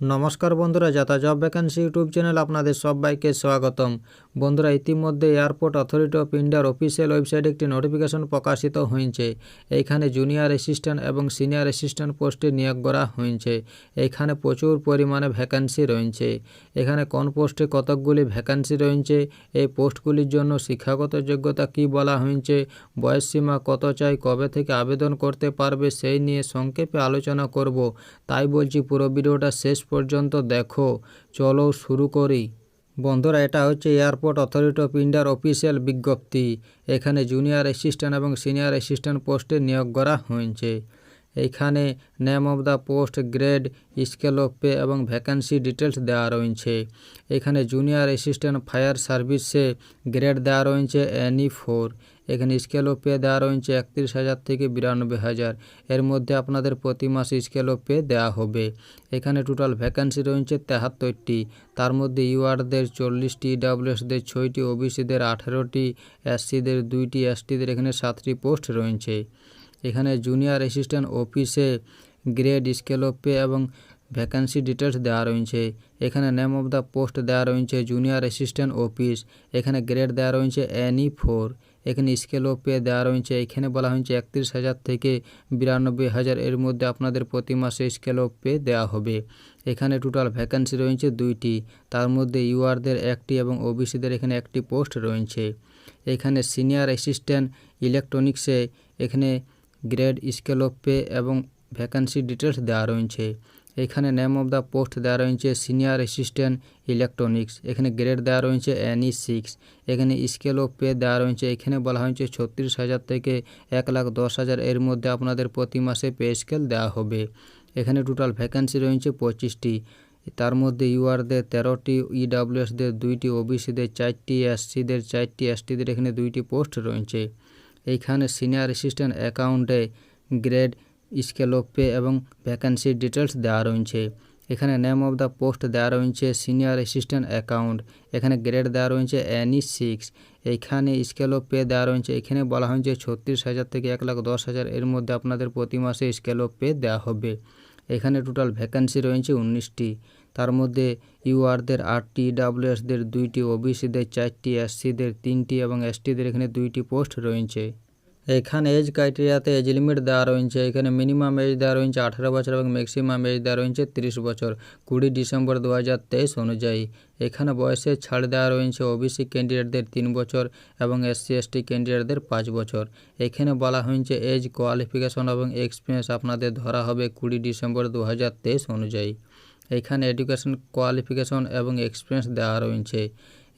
নমস্কার বন্ধুরা, যাতা জব ভ্যাকেন্সি ইউটিউব চ্যানেল আপনাদের সবাইকে স্বাগতম। বন্ধুরা, ইতিমধ্যে এয়ারপোর্ট অথরিটি অফ ইন্ডিয়ার অফিসিয়াল ওয়েবসাইটে একটি নোটিফিকেশন প্রকাশিত হয়েছে। এইখানে জুনিয়র অ্যাসিস্ট্যান্ট এবং সিনিয়র অ্যাসিস্ট্যান্ট পোস্টে নিয়োগ করা হয়েছে। এইখানে প্রচুর পরিমাণে ভ্যাকেন্সি রয়েছে। এখানে কোন পোস্টে কতকগুলি ভ্যাকেন্সি রয়েছে? এই পোস্টগুলির জন্য শিক্ষাগত যোগ্যতা কি বলা হয়েছে? বয়স সীমা কত চাই? কবে থেকে আবেদন করতে পারবে? সেই নিয়ে সংক্ষেপে আলোচনা করব। তাই বলছি, পুরো ভিডিওটা শেষ পর্যন্ত দেখো। চলো শুরু করি। বন্ধুরা, এটা হচ্ছে এয়ারপোর্ট অথরিটি অফ ইন্ডিয়ার অফিসিয়াল বিজ্ঞপ্তি। এখানে জুনিয়র অ্যাসিস্ট্যান্ট এবং সিনিয়র অ্যাসিস্ট্যান্ট পোস্টে নিয়োগ করা হয়েছে। এইখানে name of the post grade scale of pay এবং ভ্যাকেন্সি ডিটেলস দেওয়া রয়েছে। এখানে জুনিয়র অ্যাসিস্ট্যান্ট ফায়ার সার্ভিসে গ্রেড দেওয়া রয়েছে এনই ফোর এখানে স্কেল অফ পে দেওয়া রয়েছে একত্রিশ হাজার থেকে বিরানব্বই হাজার। এর মধ্যে আপনাদের প্রতি মাসে স্কেল অফ পে দেওয়া হবে। এখানে টোটাল ভ্যাকান্সি রয়েছে তেহাত্তরটি। তার মধ্যে ইউআরদের চল্লিশটি, ডাব্লিউএসদের ছয়টি, ওবিসিদের আঠেরোটি, এসসিদের দুইটি, এসটিদের এখানে সাতটি পোস্ট রয়েছে। এখানে জুনিয়র অ্যাসিস্ট্যান্ট অফিসে গ্রেড স্কেল অফ পে এবং ভ্যাকান্সি ডিটেলস দেওয়া রয়েছে। এখানে নেম অফ দ্য পোস্ট দেওয়া রয়েছে জুনিয়র অ্যাসিস্ট্যান্ট অফিস এখানে গ্রেড দেওয়া রয়েছে এনই ফোর এখানে স্কেল অফ পে দেওয়া রয়েছে, এখানে বলা হয়েছে একত্রিশ হাজার থেকে বিরানব্বই হাজার এর মধ্যে আপনাদের প্রতি মাসে স্কেল অফ পে দেওয়া হবে। এখানে টোটাল ভ্যাকান্সি রয়েছে দুইটি, তার মধ্যে ইউআরদের একটি এবং ওবিসিদের এখানে একটি পোস্ট রয়েছে। এখানে সিনিয়র অ্যাসিস্ট্যান্ট ইলেকট্রনিক্সে এখানে গ্রেড স্কেল অফ পে এবং ভ্যাকান্সি ডিটেলস দেওয়া রয়েছে। এখানে নেম অফ দ্য পোস্ট দেওয়া রয়েছে সিনিয়র অ্যাসিস্ট্যান্ট ইলেকট্রনিক্স এখানে গ্রেড দেওয়া রয়েছে এনই সিক্স এখানে স্কেল অফ পে দেওয়া রয়েছে, এখানে বলা হয়েছে ছত্রিশ হাজার থেকে এক লাখ দশ হাজার এর মধ্যে আপনাদের প্রতি মাসে পে স্কেল দেওয়া হবে। এখানে টোটাল ভ্যাকান্সি রয়েছে পঁচিশটি, তার মধ্যে ইউআরদের তেরোটি ইডাব্লিউএসদের দুইটি ওবিসিদের চারটি এসসিদের চারটি এসটিদের এখানে দুইটি পোস্ট রয়েছে। এইখানে সিনিয়র অ্যাসিস্ট্যান্ট অ্যাকাউন্টে গ্রেড স্কেল অফ পে এবং ভ্যাকান্সির ডিটেলস দেওয়া রয়েছে। এখানে নেম অফ দ্য পোস্ট দেওয়া রয়েছে সিনিয়র অ্যাসিস্ট্যান্ট অ্যাকাউন্ট এখানে গ্রেড দেওয়া রয়েছে এনই সিক্স এইখানে স্কেল অফ পে দেওয়া রয়েছে, এখানে বলা হয়েছে ছত্রিশ হাজার থেকে এক লাখ দশ হাজার, এর মধ্যে আপনাদের প্রতি মাসে স্কেল অফ পে দেওয়া হবে। এখানে টোটাল ভ্যাকেন্সি রয়েছে উনিশটি, তার মধ্যে ইউআরদের আটটি ডাব্লিউএসদের দুইটি ওবিসিদের চারটি এসসিদের তিনটি এবং এসটিদের এখানে দুইটি পোস্ট রয়েছে। এখানে এজ ক্রাইটেরিয়াতে এজ লিমিট দেওয়া রয়েছে। এখানে মিনিমাম এজ দেওয়া রয়েছে আঠারো বছর এবং ম্যাক্সিমাম এজ দেওয়া রয়েছে তিরিশ বছর। কুড়ি ডিসেম্বর দু হাজার তেইশ অনুযায়ী। এখানে বয়সের ছাড় দেওয়া রয়েছে ওবিসি ক্যান্ডিডেটদের তিন বছর এবং এসসি এসটি ক্যান্ডিডেটদের পাঁচ বছর। এখানে বলা হয়েছে এজ কোয়ালিফিকেশন এবং এক্সপিরিয়েন্স আপনাদের ধরা হবে কুড়ি ডিসেম্বর দু হাজার তেইশ অনুযায়ী। এখানে এডুকেশন কোয়ালিফিকেশন এবং এক্সপিরিয়েন্স দেওয়া রয়েছে।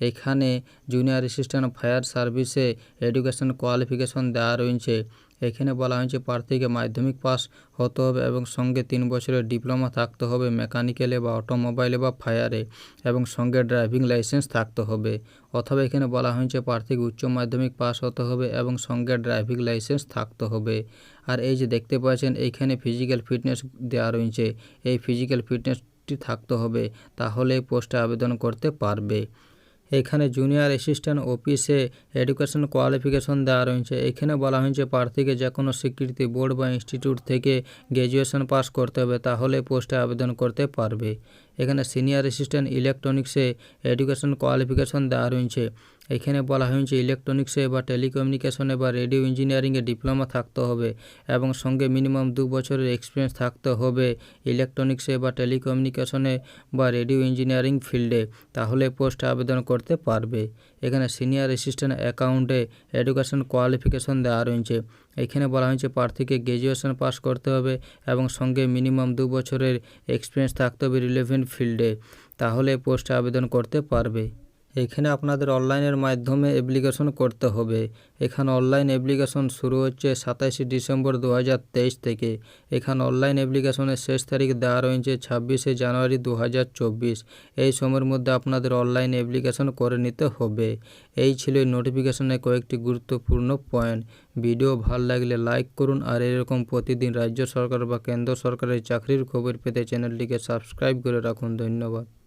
এখানে জুনিয়র অ্যাসিস্ট্যান্ট ফায়ার সার্ভিসে এডুকেশন কোয়ালিফিকেশন দেওয়া রয়েছে। এখানে বলা হয়েছে প্রার্থীকে মাধ্যমিক পাস হতে হবে এবং সঙ্গে তিন বছরের ডিপ্লোমা থাকতে হবে মেকানিক্যালে বা অটোমোবাইলে বা ফায়ারে এবং সঙ্গে ড্রাইভিং লাইসেন্স থাকতে হবে। অথবা এখানে বলা হয়েছে প্রার্থীকে উচ্চ মাধ্যমিক পাস হতে হবে এবং সঙ্গে ড্রাইভিং লাইসেন্স থাকতে হবে। আর এই যে দেখতে পাচ্ছেন এইখানে ফিজিক্যাল ফিটনেস দেওয়া রয়েছে। এই ফিজিক্যাল ফিটনেসটি থাকতে হবে, তাহলে পোস্টে আবেদন করতে পারবে। এখানে জুনিয়র অ্যাসিস্ট্যান্ট অফিসে এডুকেশন কোয়ালিফিকেশন দেওয়া রয়েছে। এখানে বলা হয়েছে, প্রার্থীকে যে কোনো স্বীকৃতি বোর্ড বা ইনস্টিটিউট থেকে গ্র্যাজুয়েশন পাস করতে হবে, তাহলে পোস্টে আবেদন করতে পারবে। এখানে সিনিয়র অ্যাসিস্ট্যান্ট ইলেকট্রনিক্সে এডুকেশন কোয়ালিফিকেশন দেওয়া রয়েছে। এখানে বলা হয়েছে, ইলেকট্রনিক্সে বা টেলিকমিউনিকেশনে বা রেডিও ইঞ্জিনিয়ারিংয়ে ডিপ্লোমা থাকতে হবে এবং সঙ্গে মিনিমাম দু বছরের এক্সপিরিয়েন্স থাকতে হবে ইলেকট্রনিক্সে বা টেলিকমিউনিকেশনে বা রেডিও ইঞ্জিনিয়ারিং ফিল্ডে। তাহলে পোস্টে আবেদন করতে পারবে। এখানে সিনিয়র অ্যাসিস্ট্যান্ট অ্যাকাউন্টে এডুকেশন কোয়ালিফিকেশন দেওয়া রয়েছে। এখানে বলা হয়েছে প্রার্থীকে গ্র্যাজুয়েশন পাস করতে হবে এবং সঙ্গে মিনিমাম দু বছরের এক্সপিরিয়েন্স থাকতে হবে রিলেভেন্ট ফিল্ডে তাহলে পোস্টে আবেদন করতে পারবে। এখানে আপনাদের অনলাইনের মাধ্যমে অ্যাপ্লিকেশন করতে হবে। এখানে অনলাইন অ্যাপ্লিকেশন শুরু হচ্ছে সাতাশে ডিসেম্বর দু হাজার তেইশ থেকে। এখানে অনলাইন অ্যাপ্লিকেশনের শেষ তারিখ দেওয়া রয়েছে ছাব্বিশে জানুয়ারি দু হাজার চব্বিশ। এই সময়ের মধ্যে আপনাদের অনলাইন অ্যাপ্লিকেশন করে নিতে হবে। এই ছিল নোটিফিকেশনের কয়েকটি গুরুত্বপূর্ণ পয়েন্ট। ভিডিও ভালো লাগলে লাইক করুন আর এরকম প্রতিদিন রাজ্য সরকার বা কেন্দ্র সরকারের চাকরির খবর পেতে চ্যানেলটিকে সাবস্ক্রাইব করে রাখুন। ধন্যবাদ।